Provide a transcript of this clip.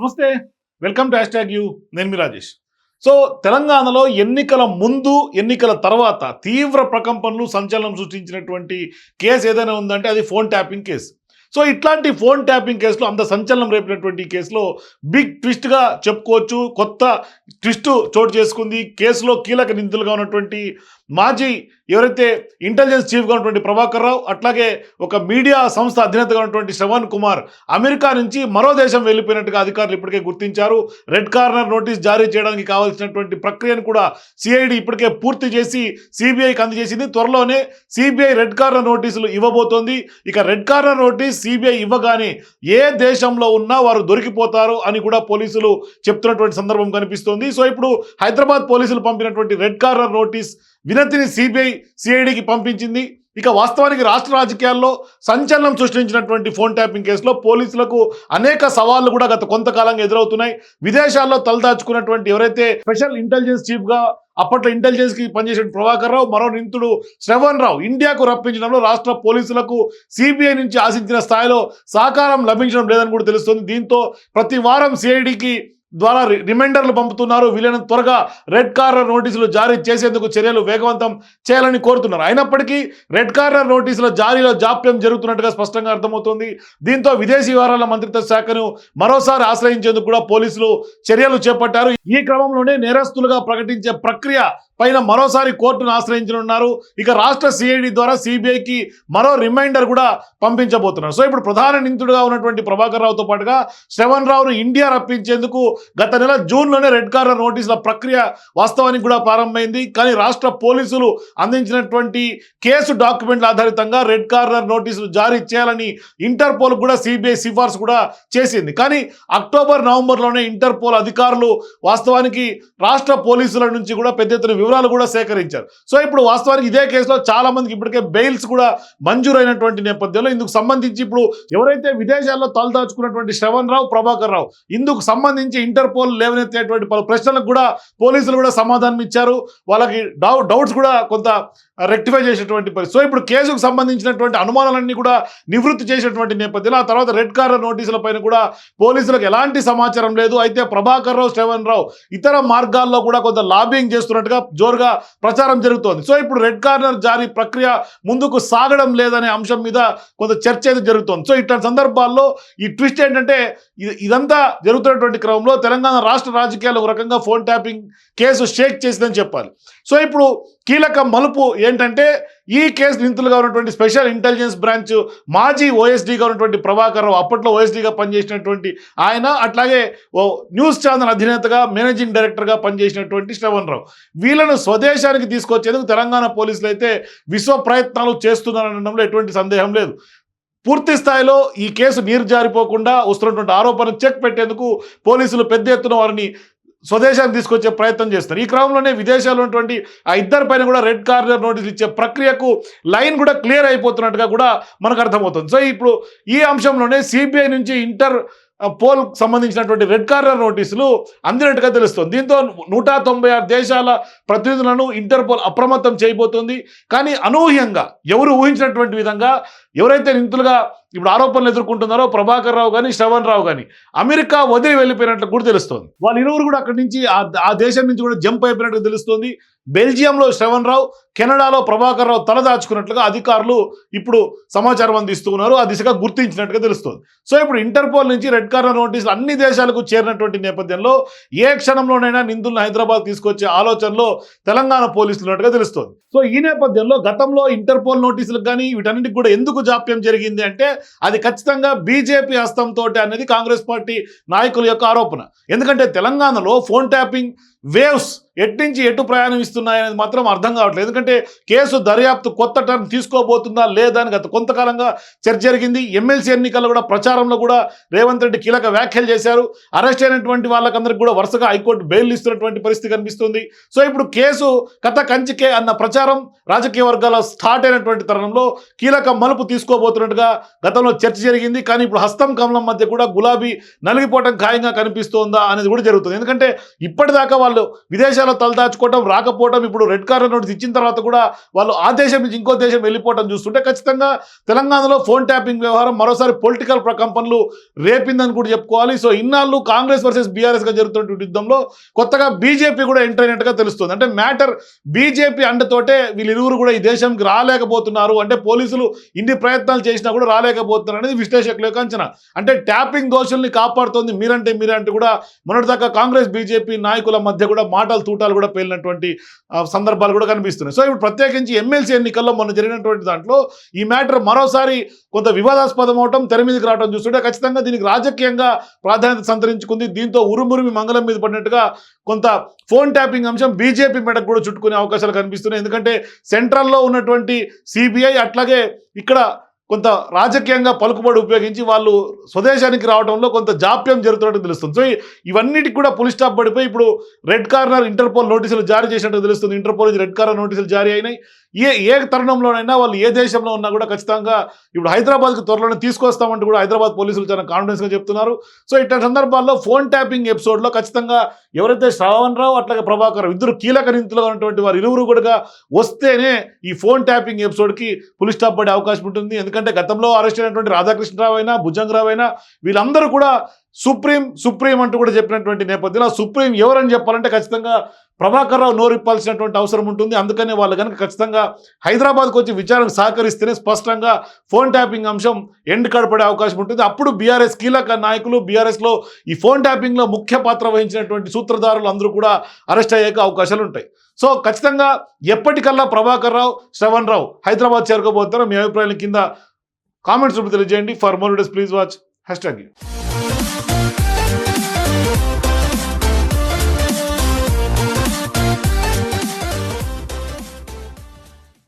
నమస్తే welcome to hash you నేను మీ Rajesh. So తెలంగాణలో ఎన్నికల ముందు ఎన్నికల తర్వాత తీవ్ర ప్రకంపనలు సంచలనం సృష్టించినటువంటి కేసు ఏదైనా ఉందంటే అది ఫోన్ ట్యాపింగ్ కేసు. సో ఇట్లాంటి ఫోన్ ట్యాపింగ్ కేసులో అంత సంచలనం రేపినటువంటి కేసులో బిగ్ ట్విస్ట్గా చెప్పుకోవచ్చు. కొత్త ట్విస్ట్ చోటు చేసుకుంది. కేసులో కీలక నిందితులుగా ఉన్నటువంటి మాజీ ఎవరైతే ఇంటెలిజెన్స్ చీఫ్గా ఉన్నటువంటి ప్రభాకర్ రావు అట్లాగే ఒక మీడియా సంస్థ అధినేతగా ఉన్నటువంటి శ్రవణ్ కుమార్ అమెరికా నుంచి మరో దేశం వెళ్ళిపోయినట్టుగా అధికారులు ఇప్పటికే గుర్తించారు. రెడ్ కార్నర్ నోటీస్ జారీ చేయడానికి కావాల్సినటువంటి ప్రక్రియను కూడా సిఐడి ఇప్పటికే పూర్తి చేసి సిబిఐకి అందజేసింది. త్వరలోనే సిబిఐ రెడ్ కార్నర్ నోటీసులు ఇవ్వబోతోంది. ఇక రెడ్ కార్నర్ నోటీస్ సిబిఐ ఇవ్వగానే ఏ దేశంలో ఉన్నా వారు దొరికిపోతారు అని కూడా పోలీసులు చెప్తున్నటువంటి సందర్భం కనిపిస్తోంది. సో ఇప్పుడు హైదరాబాద్ పోలీసులు పంపినటువంటి రెడ్ కార్నర్ నోటీస్ వినతిని సిబిఐ సిఐడికి పంపించింది. ఇక వాస్తవానికి రాష్ట్ర రాజకీయాల్లో సంచలనం సృష్టించినటువంటి ఫోన్ ట్యాపింగ్ కేసులో పోలీసులకు అనేక సవాళ్ళు కూడా గత కొంతకాలంగా ఎదురవుతున్నాయి. విదేశాల్లో తలదాచుకున్నటువంటి ఎవరైతే స్పెషల్ ఇంటెలిజెన్స్ చీఫ్గా అప్పట్లో ఇంటెలిజెన్స్కి పనిచేసిన ప్రభాకర్ రావు మరో నిందితుడు శ్రవణ్ రావు ఇండియాకు రప్పించడంలో రాష్ట్ర పోలీసులకు సిబిఐ నుంచి ఆశించిన స్థాయిలో సహకారం లభించడం లేదని కూడా తెలుస్తుంది. దీంతో ప్రతి వారం సిఐడికి ద్వారా రి- రిమైండర్లు పంపుతున్నారు. వీలైనంత త్వరగా రెడ్ కార్నర్ నోటీసులు జారీ చేసేందుకు చర్యలు వేగవంతం చేయాలని కోరుతున్నారు. అయినప్పటికీ రెడ్ కార్నర్ నోటీసుల జారీలో జాప్యం జరుగుతున్నట్టుగా స్పష్టంగా అర్థమవుతుంది. దీంతో విదేశీ వ్యవహారాల మంత్రిత్వ శాఖను మరోసారి ఆశ్రయించేందుకు కూడా పోలీసులు చర్యలు చేపట్టారు. ఈ క్రమంలోనే నేరస్తులుగా ప్రకటించే ప్రక్రియ పైన మరోసారి కోర్టును ఆశ్రయించనున్నారు. ఇక రాష్ట్ర సిఐడి ద్వారా సిబిఐకి మరో రిమైండర్ కూడా పంపించబోతున్నారు. సో ఇప్పుడు ప్రధాన నిందితుడిగా ఉన్నటువంటి ప్రభాకర్ రావుతో పాటుగా శ్రవణ్ రావును ఇండియా రప్పించేందుకు గత నెల జూన్లోనే రెడ్ కార్నర్ నోటీసుల ప్రక్రియ వాస్తవానికి కూడా ప్రారంభమైంది. కానీ రాష్ట్ర పోలీసులు అందించినటువంటి కేసు డాక్యుమెంట్ల ఆధారితంగా రెడ్ కార్నర్ నోటీసులు జారీ చేయాలని ఇంటర్పోల్ కూడా సిబిఐ సిఫార్సు కూడా చేసింది. కానీ అక్టోబర్ నవంబర్లోనే ఇంటర్పోల్ అధికారులు వాస్తవానికి రాష్ట్ర పోలీసుల నుంచి కూడా పెద్ద ఎత్తున వివరాలు కూడా సేకరించారు. సో ఇప్పుడు వాస్తవానికి ఇదే కేసులో చాలా మందికి ఇప్పటికే బెయిల్స్ కూడా మంజూరైనటువంటి నేపథ్యంలో ఇందుకు సంబంధించి ఇప్పుడు ఎవరైతే విదేశాల్లో తలదాచుకున్నటువంటి శ్రవణ్ రావు ప్రభాకర్ రావు ఇందుకు సంబంధించి ఇంటర్పోల్ లేవనెత్తేటువంటి పలు ప్రశ్నలకు కూడా పోలీసులు కూడా సమాధానం ఇచ్చారు. వాళ్ళకి డౌ డౌట్స్ కూడా కొంత రెక్టిఫై చేసినటువంటి పరిస్థితి. సో ఇప్పుడు కేసుకు సంబంధించినటువంటి అనుమానాలన్నీ కూడా నివృత్తి చేసినటువంటి నేపథ్యంలో ఆ తర్వాత రెడ్ కార్నర్ నోటీసుల పైన కూడా పోలీసులకు ఎలాంటి సమాచారం లేదు. అయితే ప్రభాకర్ రావు శ్రవణ్ రావు ఇతర మార్గాల్లో కూడా కొంత లాబింగ్ చేస్తున్నట్టుగా జోరుగా ప్రచారం జరుగుతోంది. సో ఇప్పుడు రెడ్ కార్నర్ జారీ ప్రక్రియ ముందుకు సాగడం లేదనే అంశం మీద కొంత చర్చ అయితే జరుగుతోంది. సో ఇట్లాంటి సందర్భాల్లో ఈ ట్విస్ట్ ఏంటంటే ఇదంతా జరుగుతున్నటువంటి క్రమంలో తెలంగాణ రాష్ట్ర రాజకీయాలు ఒక రకంగా ఫోన్ ట్యాపింగ్ కేసు షేక్ చేసిందని చెప్పాలి. సో ఇప్పుడు కీలక మలుపు ఏంటంటే ఈ కేసు నిందితులుగా ఉన్నటువంటి స్పెషల్ ఇంటెలిజెన్స్ బ్రాంచ్ మాజీ ఓఎస్డీగా ఉన్నటువంటి ప్రభాకర్ రావు అప్పట్లో ఓఎస్డీగా పనిచేసినటువంటి ఆయన అట్లాగే ఓ న్యూస్ ఛానల్ అధినేతగా మేనేజింగ్ డైరెక్టర్గా పనిచేసినటువంటి శ్రవణ్ రావు. వీళ్ళను స్వదేశానికి తీసుకొచ్చేందుకు తెలంగాణ పోలీసులు అయితే విశ్వ ప్రయత్నాలు చేస్తున్నారనడంలో ఎటువంటి సందేహం లేదు. పూర్తి స్థాయిలో ఈ కేసు నీరు జారిపోకుండా వస్తున్నటువంటి ఆరోపణలు చెక్ పెట్టేందుకు పోలీసులు పెద్ద ఎత్తున వారిని స్వదేశానికి తీసుకొచ్చే ప్రయత్నం చేస్తారు. ఈ క్రమంలోనే విదేశాల్లో ఉన్నటువంటి ఆ ఇద్దరి పైన కూడా రెడ్ కార్నర్ నోటీసులు ఇచ్చే ప్రక్రియకు లైన్ కూడా క్లియర్ అయిపోతున్నట్టుగా కూడా మనకు అర్థమవుతుంది. సో ఇప్పుడు ఈ అంశంలోనే సిబిఐ నుంచి ఇంటర్ పోల్ సంబంధించినటువంటి రెడ్ కార్నర్ నోటీసులు అందినట్టుగా తెలుస్తుంది. దీంతో నూట తొంభై ఆరు దేశాల ప్రతినిధులను ఇంటర్పోల్ అప్రమత్తం చేయబోతుంది. కానీ అనూహ్యంగా ఎవరు ఊహించినటువంటి విధంగా ఎవరైతే నిందితులుగా ఇప్పుడు ఆరోపణలు ఎదుర్కొంటున్నారో ప్రభాకర్ రావు కానీ శ్రవణ్ రావు కానీ అమెరికా వదిలి వెళ్ళిపోయినట్లు కూడా తెలుస్తోంది. వాళ్ళు ఇరువురు కూడా అక్కడి నుంచి ఆ దేశం నుంచి కూడా జంప్ అయిపోయినట్టు తెలుస్తోంది. బెల్జియంలో శ్రవణ్ రావు కెనడాలో ప్రభాకర్ రావు తలదాచుకున్నట్లుగా అధికారులు ఇప్పుడు సమాచారం అందిస్తూ ఉన్నారు. ఆ దిశగా గుర్తించినట్టుగా తెలుస్తుంది. సో ఇప్పుడు ఇంటర్పోల్ నుంచి రెడ్ కార్నర్ నోటీసులు అన్ని దేశాలకు చేరినటువంటి నేపథ్యంలో ఏ క్షణంలోనైనా నిందులను హైదరాబాద్ తీసుకొచ్చే ఆలోచనలో తెలంగాణ పోలీసులు ఉన్నట్టుగా తెలుస్తుంది. సో ఈ నేపథ్యంలో గతంలో ఇంటర్పోల్ నోటీసులకు కానీ వీటన్నిటికి కూడా ఎందుకు జాప్యం జరిగింది అంటే అది ఖచ్చితంగా బీజేపీ హస్తంతో అనేది కాంగ్రెస్ పార్టీ నాయకుల యొక్క ఆరోపణ. ఎందుకంటే తెలంగాణలో ఫోన్ ట్యాపింగ్ వేవ్స్ ఎట్నుంచి ఎటు ప్రయాణిస్తున్నాయి అనేది మాత్రం అర్థం కావట్లేదు. ఎందుకంటే కేసు దర్యాప్తు కొత్త టర్మ్ తీసుకోబోతుందా లేదా అని గత కొంతకాలంగా చర్చ జరిగింది. ఎమ్మెల్సీ ఎన్నికల్లో కూడా ప్రచారంలో కూడా రేవంత్ రెడ్డి కీలక వ్యాఖ్యలు చేశారు. అరెస్ట్ అయినటువంటి వాళ్ళకందరికి కూడా వరుసగా హైకోర్టు బెయిల్ ఇస్తున్నటువంటి పరిస్థితి కనిపిస్తుంది. సో ఇప్పుడు కేసు కథ కంచికే అన్న ప్రచారం రాజకీయ వర్గాల్లో స్టార్ట్ అయినటువంటి తరుణంలో కీలక మలుపు తీసుకోబోతున్నట్టుగా గతంలో చర్చ జరిగింది. కానీ ఇప్పుడు హస్తం కమలం మధ్య కూడా గులాబీ నలిగిపోవడం ఖాయంగా కనిపిస్తోందా అనేది కూడా జరుగుతుంది. ఎందుకంటే ఇప్పటిదాకా వాళ్ళు విదేశాల్లో తలదాచుకోవటం రాకపోవటం ఇప్పుడు రెడ్ కార్నర్ నోటీస్ ఇచ్చిన తర్వాత కూడా వాళ్ళు ఆ దేశం నుంచి ఇంకో దేశం వెళ్ళిపోవటం చూస్తుంటే ఖచ్చితంగా తెలంగాణలో ఫోన్ ట్యాపింగ్ వ్యవహారం మరోసారి పొలిటికల్ ప్రకంపనలు రేపిందని కూడా చెప్పుకోవాలి. సో ఇన్నాళ్ళు కాంగ్రెస్ వర్సెస్ బీఆర్ఎస్గా జరుగుతున్నటువంటి యుద్ధంలో కొత్తగా బీజేపీ కూడా ఎంటర్ అయినట్టుగా తెలుస్తుంది. అంటే మ్యాటర్ బీజేపీ అండతోటే వీళ్ళిరువురు కూడా ఈ దేశంకి రాలేకపోతున్నారు. అంటే పోలీసులు ఇన్ని ప్రయత్నాలు చేసినా కూడా రాలేకపోతున్నారు అనేది విశ్లేషకుల యొక్క అంచనా. అంటే ట్యాపింగ్ దోషుల్ని కాపాడుతోంది మీరంటే మీరంటే కూడా మొన్నటిదాకా కాంగ్రెస్ బీజేపీ నాయకుల మధ్య కూడా మాటలు కూటాలు కూడా పేలినటువంటి ఆ, సందర్భాలు కూడా కనిపిస్తున్నాయి. సో ఇప్పుడు ప్రత్యేకించి ఎమ్మెల్సీ ఎన్నికల్లో మొన్న జరిగినటువంటి దాంట్లో ఈ మ్యాటర్ మరోసారి కొంత వివాదాస్పదం అవటం తెర మీదకి రావడం చూస్తుంటే ఖచ్చితంగా దీనికి రాజకీయంగా ప్రాధాన్యత సంతరించుకుంది. దీంతో ఉరుమురిమి మంగళం మీద పడినట్టుగా కొంత ఫోన్ ట్యాపింగ్ అంశం బీజేపీ మెడకు కూడా చుట్టుకునే అవకాశాలు కనిపిస్తున్నాయి. ఎందుకంటే సెంట్రల్లో ఉన్నటువంటి సిబిఐ అట్లాగే ఇక్కడ కొంత రాజకీయంగా పలుకుబడి ఉపయోగించి వాళ్ళు స్వదేశానికి రావడంలో కొంత జాప్యం జరుగుతున్నట్టు తెలుస్తుంది. సో ఇవన్నిటికి కూడా పులి స్టాప్ పడిపోయి ఇప్పుడు రెడ్ కార్నర్ ఇంటర్పోల్ నోటీసులు జారీ చేసినట్టు తెలుస్తుంది. ఇంటర్పోల్ రెడ్ కార్నర్ నోటీసులు జారీ అయినాయి. ఏ ఏ తరుణంలోనైనా వాళ్ళు ఏ దేశంలో ఉన్నా కూడా ఖచ్చితంగా ఇప్పుడు హైదరాబాద్కి త్వరలోనే తీసుకొస్తామంటూ కూడా హైదరాబాద్ పోలీసులు చాలా కాన్ఫిడెన్స్గా చెప్తున్నారు. సో ఇట్లాంటి సందర్భాల్లో ఫోన్ ట్యాపింగ్ ఎపిసోడ్లో ఖచ్చితంగా ఎవరైతే శ్రావణ్ రావు అట్లాగే ప్రభాకర్ ఇద్దరు కీలక నిందితులుగా ఉన్నటువంటి వారు ఇరువురు కూడా వస్తేనే ఈ ఫోన్ ట్యాపింగ్ ఎపిసోడ్కి పులి స్టాప్ పడే అవకాశం ఉంటుంది. ఎందుకంటే గతంలో అరెస్ట్ అయినటువంటి రాధాకృష్ణరావు అయినా భుజంగరావు అయినా వీళ్ళందరూ కూడా సుప్రీం సుప్రీం అంటూ కూడా చెప్పినటువంటి నేపథ్యంలో సుప్రీం ఎవరని చెప్పాలంటే ఖచ్చితంగా ప్రభాకర్ రావు నోరిప్పాల్సినటువంటి అవసరం ఉంటుంది. అందుకనే వాళ్ళు కనుక ఖచ్చితంగా హైదరాబాద్కు వచ్చి విచారణకు సహకరిస్తేనే స్పష్టంగా ఫోన్ ట్యాపింగ్ అంశం ఎండ్ కడపడే అవకాశం ఉంటుంది. అప్పుడు బీఆర్ఎస్ కీలక నాయకులు బీఆర్ఎస్లో ఈ ఫోన్ ట్యాపింగ్లో ముఖ్య పాత్ర వహించినటువంటి సూత్రధారులు అందరూ కూడా అరెస్ట్ అయ్యే అవకాశాలు ఉంటాయి. సో ఖచ్చితంగా ఎప్పటికల్లా ప్రభాకర్ రావు శ్రవణ్ రావు హైదరాబాద్ చేరుకోబోతారో మీ అభిప్రాయాల కింద కామెంట్స్ రూపంలో తెలియజేయండి. For more days please watch. Hashtag